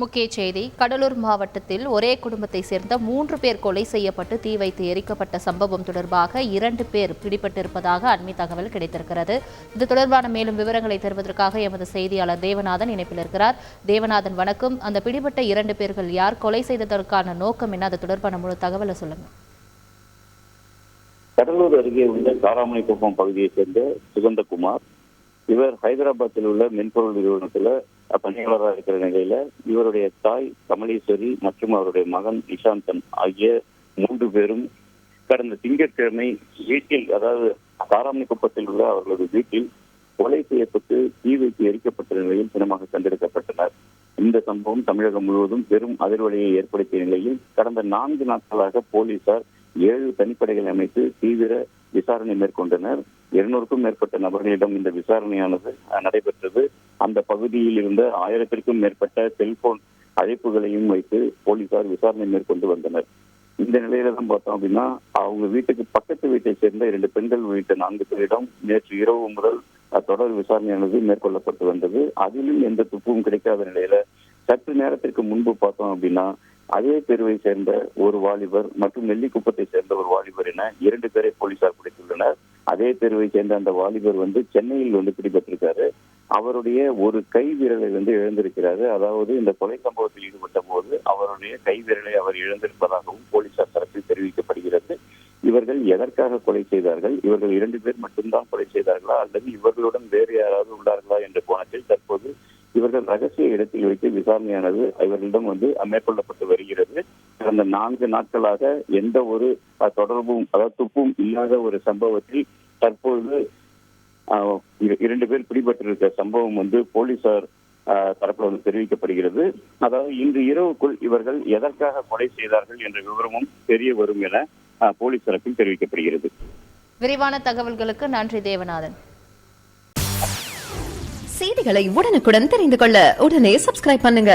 முக்கிய செய்தி கடலூர் மாவட்டத்தில் ஒரே குடும்பத்தை சேர்ந்த மூன்று பேர் கொலை செய்யப்பட்டு தீ வைத்து எரிக்கப்பட்ட சம்பவம் தொடர்பாக இரண்டு பேர் பிடிபட்டிருப்பதாக அண்மை தகவல் கிடைத்திருக்கிறது. இது தொடர்பான மேலும் விவரங்களை தருவதற்காக எமது செய்தியாளர் தேவநாதன் இணைப்பில் இருக்கிறார். தேவநாதன் வணக்கம். அந்த பிடிபட்ட இரண்டு பேர்கள் யார் கொலை செய்ததற்கான நோக்கம் என்ன? அது தொடர்பான முழு தகவலை சொல்லுங்க. கடலூர் அருகே உள்ள காராமணிக்குப்பம் பகுதியைச் சேர்ந்த சுகந்தகுமார் இவர் ஹைதராபாத்தில் உள்ள மென்பொருள் நிறுவனத்தில் பணியாளராக இருக்கிற நிலையில இவருடைய தாய் கமலீஸ்வரி மற்றும் அவருடைய மகன் நிஷாந்தன் ஆகிய மூன்று பேரும் கடந்த திங்கட்கிழமை வீட்டில் அதாவது காராமணிக்குப்பத்தில் உள்ள அவர்களது வீட்டில் கொலை செய்யப்பட்டு தீ வைத்து எரிக்கப்பட்ட நிலையில் சினமாக கண்டெடுக்கப்பட்டனர். இந்த சம்பவம் தமிழகம் முழுவதும் பெரும் அதிர்வலையை ஏற்படுத்திய நிலையில் கடந்த நான்கு நாட்களாக போலீசார் ஏழு தனிப்படைகள் அமைத்து தீவிர விசாரணை மேற்கொண்டனர். இருநூறுக்கும் மேற்பட்ட நபர்களிடம் இந்த விசாரணையானது அஹ், நடைபெற்றது. அந்த பகுதியில் இருந்த ஆயிரத்திற்கும் மேற்பட்ட செல்போன் அழைப்புகளையும் வைத்து போலீசார் விசாரணை மேற்கொண்டு வந்தனர். இந்த நிலையில தான் பார்த்தோம் அப்படின்னா அவங்க வீட்டுக்கு பக்கத்து வீட்டை சேர்ந்த இரண்டு பெண்கள் உள்ளிட்ட நான்கு பேரிடம் நேற்று இரவு முதல் தொடர் விசாரணையானது மேற்கொள்ளப்பட்டு வந்தது. அதிலும் எந்த துப்பும் கிடைக்காத நிலையில சற்று நேரத்திற்கு முன்பு பார்த்தோம் அப்படின்னா அதே தெருவை சேர்ந்த ஒரு வாலிபர் மற்றும் நெல்லிக்குப்பத்தை சேர்ந்த ஒரு வாலிபர் என இரண்டு பேரை போலீசார் பிடித்துள்ளனர். அதே தெருவை சேர்ந்த அந்த வாலிபர் வந்து சென்னையில் வந்து பிடிபட்டிருக்காரு. அவருடைய ஒரு கை விரலை வந்து இழந்திருக்கிறாரு. அதாவது இந்த கொலை சம்பவத்தில் ஈடுபட்ட போது அவருடைய கை விரலை அவர் இழந்திருப்பதாகவும் போலீசார் தரப்பில் தெரிவிக்கப்படுகிறது. இவர்கள் எதற்காக கொலை செய்தார்கள்? இவர்கள் இரண்டு பேர் மட்டும்தான் கொலை செய்தார்களா? அல்லது இவர்களுடன் வேறு யாராவது உள்ளார்களா என்ற கோணத்தில் தற்போது இவர்கள் ரகசிய இடத்தில் வைத்து விசாரணையானது இவர்களிடம் வந்து மேற்கொள்ளப்பட்டு வருகிறது. கடந்த நான்கு நாட்களாக எந்த ஒரு தொடர்பும் அதாவது துப்பும் இல்லாத ஒரு சம்பவத்தில் தற்போது இரண்டு பேர் பிடிபட்டிருக்க சம்பவம் வந்து போலீசார் தரப்புல வந்து தெரிவிக்கப்படுகிறது. அதாவது இன்று இரவுக்குள் இவர்கள் எதற்காக கொலை செய்தார்கள் என்ற விவரமும் தெரிய வரும் என போலீஸ் தரப்பில் தெரிவிக்கப்படுகிறது. விரிவான தகவல்களுக்கு நன்றி தேவநாதன். செய்திகளை உடனுக்குடன் தெரிந்து கொள்ள உடனே சப்ஸ்கிரைப் பண்ணுங்க.